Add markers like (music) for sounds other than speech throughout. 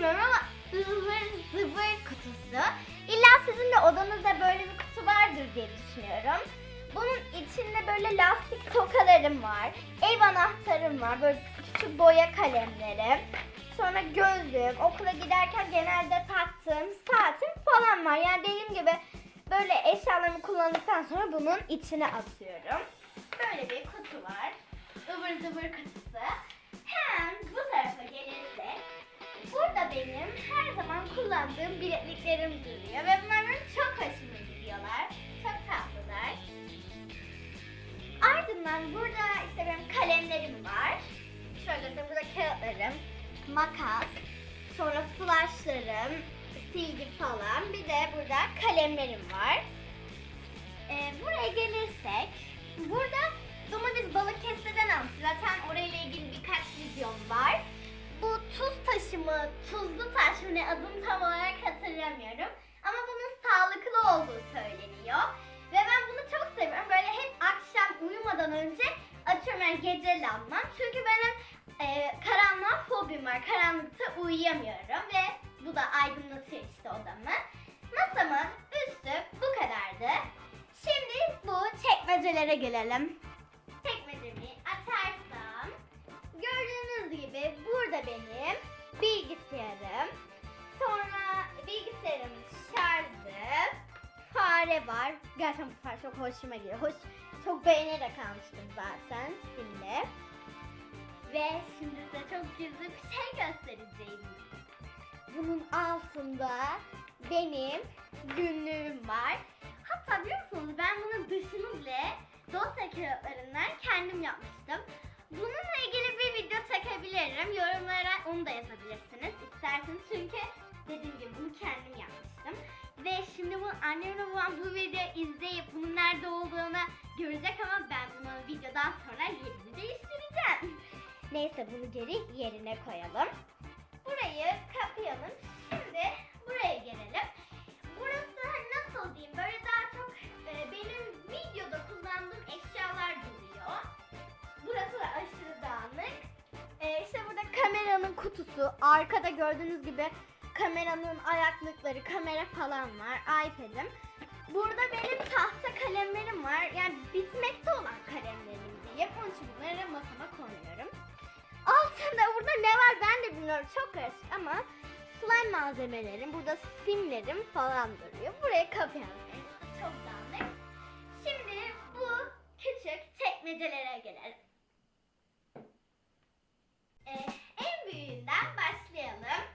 bilmiyorum ama ıvır zıvır kutusu. İlla sizin de odanızda böyle bir kutu vardır diye düşünüyorum. Bunun içinde böyle lastik tokalarım var. Ev anahtarım var. Böyle küçük boya kalemlerim. Sonra gözlüğüm. Okula giderken genelde taktığım saatim falan var. Yani dediğim gibi böyle eşyalarımı kullandıktan sonra bunun içine atıyorum. Böyle bir kutu var. Ivır zıvır kutusu. Benim her zaman kullandığım bilekliklerim duruyor ve bunlar benim çok hoşuma gidiyorlar. Çok tatlılar. Ardından burada işte benim kalemlerim var. Şöyle göstereyim. Burada kağıtlarım, makas, sonra flashlarım, silgi falan. Bir de burada kalemlerim var. Ee, buraya gelirsek, burada domates balık kesmeden almış. Benim bilgisayarım. Sonra bilgisayarımın şarjı, fare var. Gerçekten bu fare çok hoşuma gidiyor. Hoş, çok beğenerek almıştım zaten şimdi. Ve şimdi size çok gizli bir şey göstereceğim. Bunun altında benim günlüğüm var. Hatta biliyor musunuz ben bunun dışını bile dosya kağıtlarından kendim yapmıştım. Bununla ilgili bir video çekebilirim. Yorumlara onu da yazabilirsiniz isterseniz. Çünkü dediğim gibi bunu kendim yapmıştım. Ve şimdi bu annemle babam bu videoyu izleyip bunun nerede olduğunu görecek ama ben bunu videodan sonra yerini değiştireceğim. (laughs) Neyse bunu geri yerine koyalım. Burayı kapayalım. Şimdi buraya gelelim. Kameranın kutusu. Arkada gördüğünüz gibi kameranın ayaklıkları, kamera falan var. iPad'im. Burada benim tahta kalemlerim var. Yani bitmekte olan kalemlerim diyeyim. Onun için bunları masama koyuyorum. Altında burada ne var ben de bilmiyorum. Çok karışık ama slime malzemelerim, burada simlerim falan duruyor. Buraya kapayalım. Çok dağınık. Şimdi bu küçük çekmecelere gelelim. Ee, en büyüğünden başlayalım.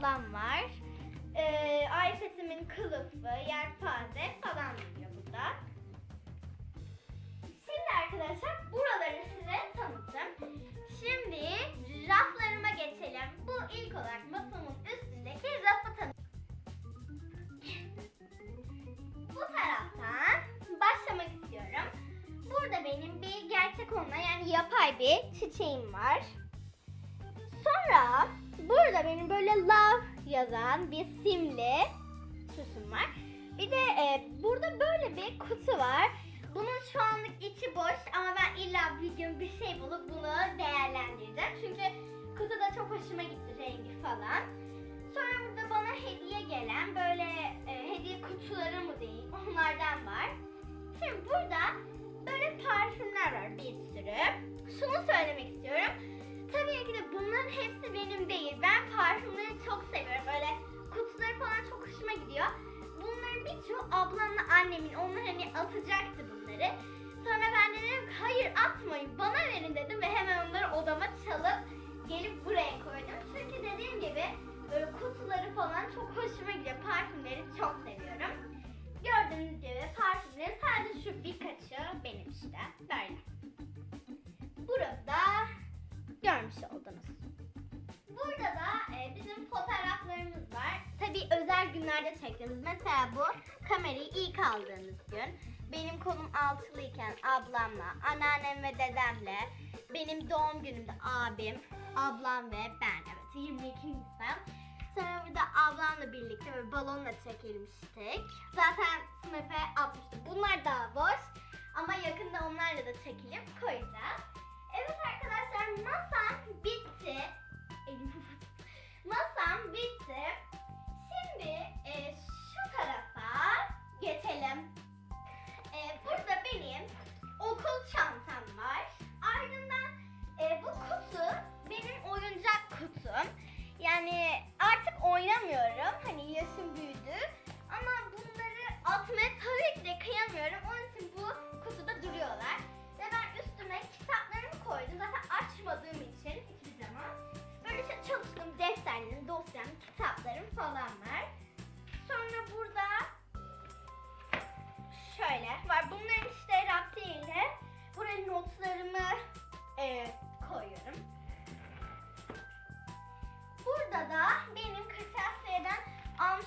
Falan var. Ee, iPad'imin kılıfı, yelpaze falan duruyor burada. Şimdi arkadaşlar buraları size tanıtım. Şimdi raflarıma geçelim. Bu ilk olarak masamın üstündeki rafı tanıtım. Bu taraftan başlamak istiyorum. Burada benim bir gerçek olmayan yani yapay bir çiçeğim var. Sonra burada benim böyle love yazan bir simli süsüm var. Bir de e, burada böyle bir kutu var. Bunun şu anlık içi boş ama ben illa bir gün bir şey bulup bunu değerlendireceğim. Çünkü kutu da çok hoşuma gitti rengi falan. Sonra burada bana hediye gelen böyle e, hediye kutuları mı değil onlardan var. Şimdi burada böyle parfümler var bir sürü. Şunu söylemek istiyorum. Tabii ki de bunların hepsi benim değil. Ben parfümleri çok seviyorum. Böyle kutuları falan çok hoşuma gidiyor. Bunların birçoğu ablamla annemin. Onlar hani atacaktı bunları. Sonra ben de dedim hayır atmayın bana verin dedim ve hemen onları odama çalıp gelip buraya koydum. Çünkü dediğim gibi böyle kutuları falan çok hoşuma gidiyor. Parfümleri çok seviyorum. Gördüğünüz gibi parfümlerin sadece şu birkaçı benim işte. Böyle. Burada görmüş oldunuz. Burada da e, bizim fotoğraflarımız var. Tabii özel günlerde çektiğimiz. Mesela bu kamerayı ilk aldığımız gün. Benim kolum altılıyken ablamla, anneannem ve dedemle, benim doğum günümde abim, ablam ve ben. Evet 22 Nisan. Sonra burada ablamla birlikte böyle balonla çekilmiştik. Zaten sınıfa atmıştık. Bunlar daha boş. Ama yakında onlarla da çekilip koyacağız. Evet arkadaşlar masam bitti. (laughs) Masam bitti. Şimdi e, şu tarafa geçelim. E, burada benim okul çantam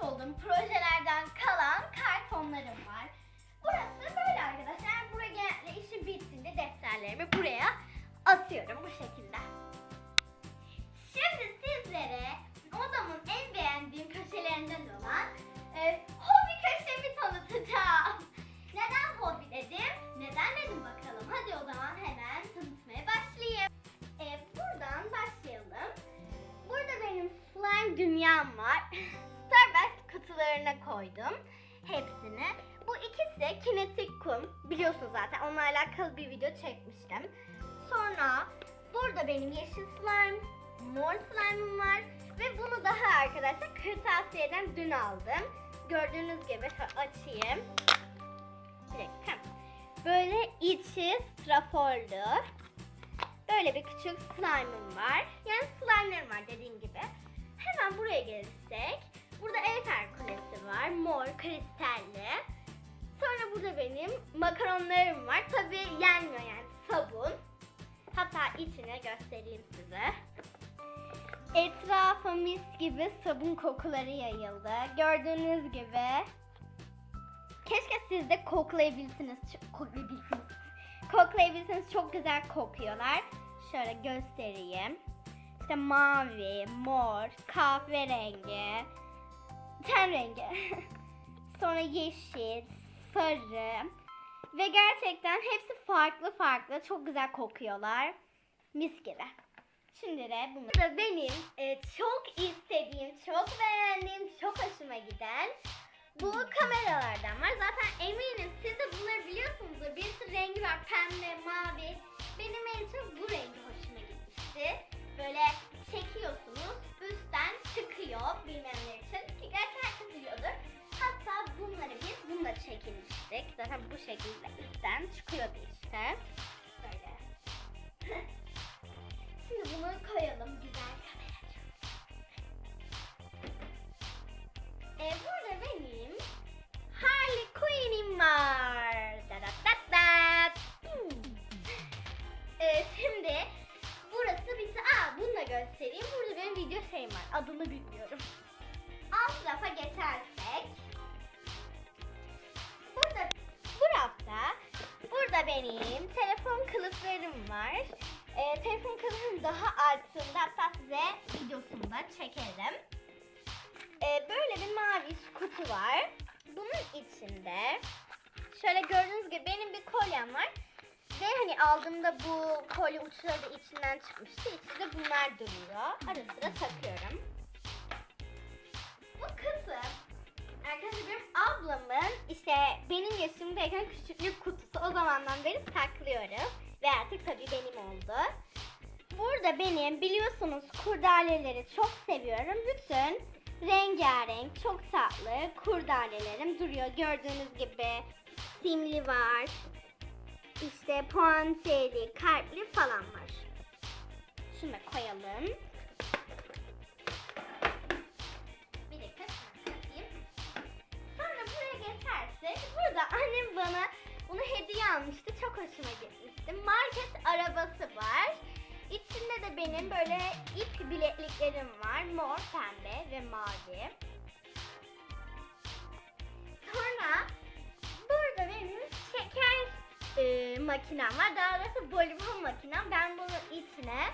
almış olduğum projelerden kalan kartonlarım var. Burası böyle arkadaşlar. Buraya genellikle işim bittiğinde defterlerimi buraya atıyorum bu şekilde. Şimdi sizlere odamın en beğendiğim köşelerinden olan e, hobi köşemi tanıtacağım. (laughs) Neden hobi dedim? Neden dedim bakalım. Hadi o zaman hemen tanıtmaya başlayayım. E, buradan başlayalım. Burada benim slime dünyam var. (laughs) Starbucks kutularına koydum hepsini. Bu ikisi kinetik kum. Biliyorsunuz zaten onunla alakalı bir video çekmiştim. Sonra burada benim yeşil slime, mor slime'ım var. Ve bunu daha arkadaşlar kırtasiyeden dün aldım. Gördüğünüz gibi açayım. Böyle içi straforlu. Böyle bir küçük slime'ım var. Yani slime'larım var dediğim gibi. Hemen buraya gelirsek. Mor, kristalli. Sonra burada benim makaronlarım var. Tabii yenmiyor yani sabun. Hatta içine göstereyim size. Etrafa mis gibi sabun kokuları yayıldı. Gördüğünüz gibi. Keşke siz de koklayabilsiniz. Koklayabilsiniz. Koklayabilirsiniz. Çok güzel kokuyorlar. Şöyle göstereyim. İşte mavi, mor, kahverengi, ten rengi. (laughs) Sonra yeşil, sarı. Ve gerçekten hepsi farklı farklı. Çok güzel kokuyorlar. Mis gibi. Şimdi de bunu da benim e, çok istediğim, çok beğendiğim, çok hoşuma giden bu kameralardan var. Zaten eminim siz de bunları biliyorsunuzdur. Bir sürü rengi var. Pembe, mavi. Benim en çok bu rengi hoşuma gitmişti. Böyle çekiyorsunuz. Üstten çıkıyor bilmeyenler için. Ki gerçi herkes biliyordur. Hatta bunları biz bununla çekilmiştik. Zaten bu şekilde üstten çıkıyordu işte. Böyle. (laughs) Şimdi bunu koyalım güzel kameracığım. Ee, burada benim Harley Quinn'im var. Şeyim var. Adını bilmiyorum. Alt rafa geçersek. Burada bu rafta burada benim telefon kılıflarım var. E, telefon kılıfım daha altında hatta size videosunu da çekerim. E, böyle bir mavi kutu var. Bunun içinde şöyle gördüğünüz gibi benim bir kolyem var. Ve hani aldığımda bu kolye uçları da içinden çıkmıştı. İçinde bunlar duruyor. Ara sıra takıyorum. Bu kutu arkadaşlar benim ablamın işte benim yaşımdayken küçüklük kutusu o zamandan beri saklıyorum. Ve artık tabii benim oldu. Burada benim biliyorsunuz kurdaleleri çok seviyorum. Bütün rengarenk, çok tatlı kurdalelerim duruyor. Gördüğünüz gibi simli var. İşte puantiyeli, kalpli falan var. Şunu koyalım. Bir dakika. Sonra buraya geçersek burada annem bana bunu hediye almıştı. Çok hoşuma gitmişti. Market arabası var. İçinde de benim böyle ip bilekliklerim var. Mor, pembe ve mavi. Sonra e, makinem var. Daha doğrusu bolibon makinem. Ben bunun içine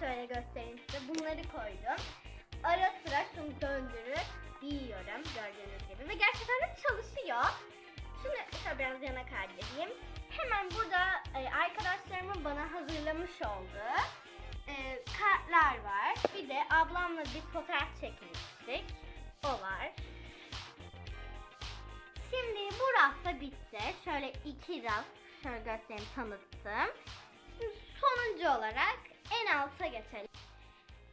şöyle göstereyim size. Bunları koydum. Ara sıra şunu döndürüp yiyorum gördüğünüz gibi. Ve gerçekten de çalışıyor. Şunu şöyle biraz yana kaydedeyim. Hemen burada e, arkadaşlarımın bana hazırlamış olduğu e, kartlar var. Bir de ablamla bir fotoğraf çekmiştik. O var. Şimdi bu rafta bitti. Şöyle iki raf göstereyim tanıttım. Sonuncu olarak en alta geçelim.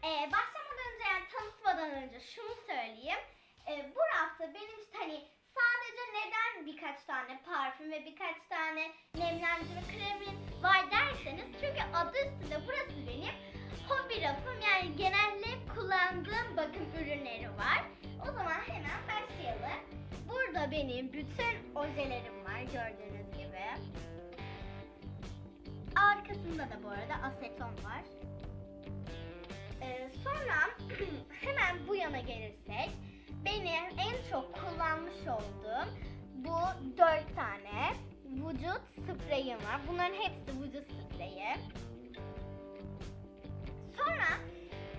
Ee, başlamadan önce yani tanıtmadan önce şunu söyleyeyim. Ee, bu rafta benim işte hani sadece neden birkaç tane parfüm ve birkaç tane nemlendirici kremin var derseniz çünkü adı üstünde burası benim hobi rafım yani genelde kullandığım bakım ürünleri var. O zaman hemen başlayalım. Burada benim bütün ojelerim var gördüğünüz gibi. Arkasında da bu arada aseton var. Ee, sonra (clears throat) hemen bu yana gelirsek benim en çok kullanmış olduğum bu dört tane vücut spreyim var. Bunların hepsi vücut spreyi. Sonra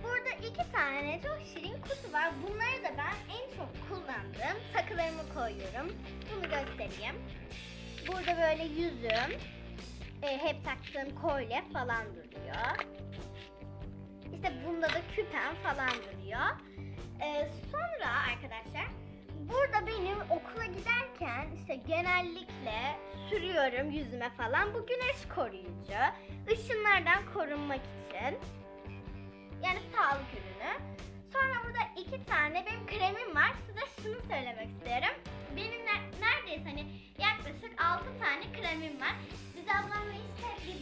burada iki tane çok şirin kutu var. Bunları da ben en çok kullandığım takılarımı koyuyorum. Bunu göstereyim. Burada böyle yüzüm, e, hep taktığım kolye falan duruyor. İşte bunda da küpem falan duruyor. Ee, sonra arkadaşlar burada benim okula giderken işte genellikle sürüyorum yüzüme falan. Bu güneş koruyucu. Işınlardan korunmak için. Yani sağlık ürünü. Sonra burada iki tane benim kremim var. Size şunu söylemek istiyorum. Benim ne- neredeyse hani yaklaşık 6 tane kremim var.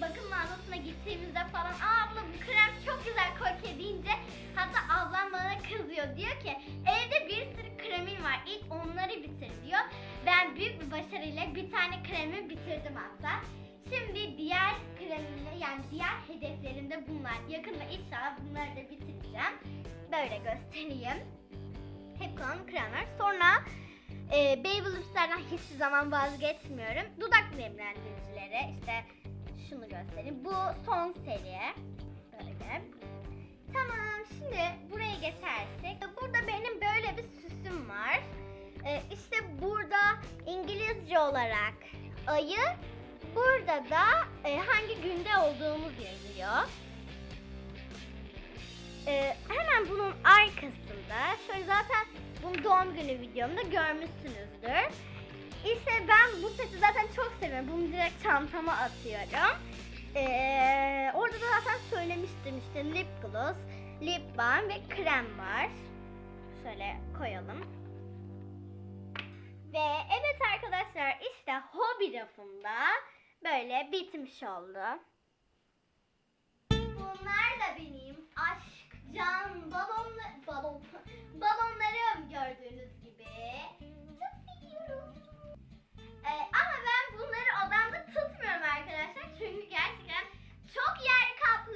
Bakım mağazasına gittiğimizde falan Aa abla bu krem çok güzel kokuyor deyince hatta ablam bana kızıyor. Diyor ki evde bir sürü kremin var. İlk onları bitir diyor. Ben büyük bir başarıyla bir tane kremi bitirdim hatta. Şimdi diğer kremimde yani diğer hedeflerim de bunlar. Yakında inşallah bunları da bitireceğim. Böyle göstereyim. Hep kullandığım kremler. Sonra e, Baby Lips'lerden hiçbir zaman vazgeçmiyorum. Dudak nemlendiricileri işte şunu göstereyim. Bu son seri. Böyle. Tamam şimdi buraya geçersek. Burada benim böyle bir süsüm var. E, işte burada İngilizce olarak ayı, burada da e, hangi günde olduğumuz yazıyor. Ee, hemen bunun arkasında şöyle zaten bunu doğum günü videomda görmüşsünüzdür. İşte ben bu seti zaten çok seviyorum. Bunu direkt çantama atıyorum. Ee, orada da zaten söylemiştim işte lip gloss, lip balm ve krem var. Şöyle koyalım. Ve evet arkadaşlar işte hobi rafımda böyle bitmiş oldu. Bunlar da benim aşk, can, balonla, balon, balonlarım gördüğünüz Ee, ama ben bunları odamda tutmuyorum arkadaşlar. Çünkü gerçekten çok yer kaplı